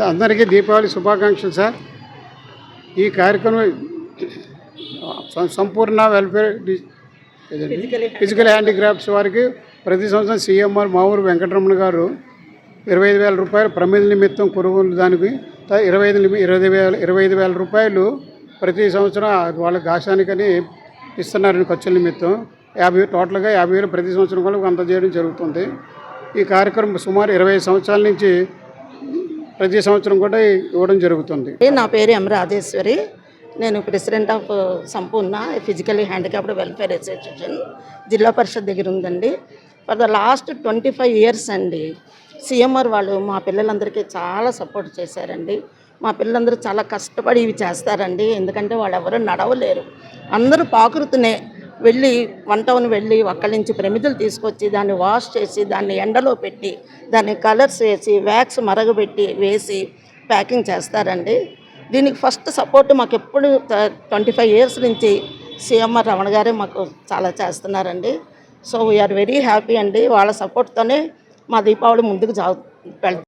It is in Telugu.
అందరికీ దీపావళి శుభాకాంక్షలు సార్. ఈ కార్యక్రమం సంపూర్ణ వెల్ఫేర్? ఫిజికల్ హ్యాండిక్రాఫ్ట్స్ వారికి ప్రతి సంవత్సరం సీఎంఆర్ మామూలు వెంకటరమణ గారు ఇరవై ఐదు వేల రూపాయలు ప్రమిద నిమిత్తం కొనుగోలు దానికి ఇరవై ఐదు నిమి- ఇరవై వేల ఇరవై ఐదు వేల రూపాయలు ప్రతి సంవత్సరం వాళ్ళ ఆశానికని ఇస్తున్నారని ఖర్చుల నిమిత్తం. యాభై టోటల్గా యాభై వేలు ప్రతి సంవత్సరం కూడా అంత చేయడం జరుగుతుంది. ఈ కార్యక్రమం సుమారు ఇరవై ఐదు సంవత్సరాల నుంచి ప్రతి సంవత్సరం కూడా ఇవ్వడం జరుగుతుంది. నా పేరు ఎం రాజేశ్వరి. నేను president of Sampoorna physically handicapped welfare association Zilla Parishad దగ్గర ఉందండి. For the last twenty five years అండి సీఎంఆర్ వాళ్ళు మా పిల్లలందరికీ చాలా సపోర్ట్ చేశారండి. మా పిల్లలందరూ చాలా కష్టపడి ఇవి చేస్తారండి. ఎందుకంటే వాళ్ళు ఎవరు నడవలేరు. అందరూ పాకృతినే వెళ్ళి వంటవును వెళ్ళి అక్కడి నుంచి ప్రమిదలు తీసుకొచ్చి దాన్ని వాష్ చేసి దాన్ని ఎండలో పెట్టి దాన్ని కలర్స్ వేసి వ్యాక్స్ మరగబెట్టి వేసి ప్యాకింగ్ చేస్తారండి. దీనికి ఫస్ట్ సపోర్ట్ మాకు ఎప్పుడు ట్వంటీ ఫైవ్ ఇయర్స్ నుంచి సిఎంఆర్ రమణ గారే మాకు చాలా చేస్తున్నారండి. సో వీఆర్ వెరీ హ్యాపీ అండి. వాళ్ళ సపోర్ట్తోనే మా దీపావళి ముందుకు జా వెళ్తాం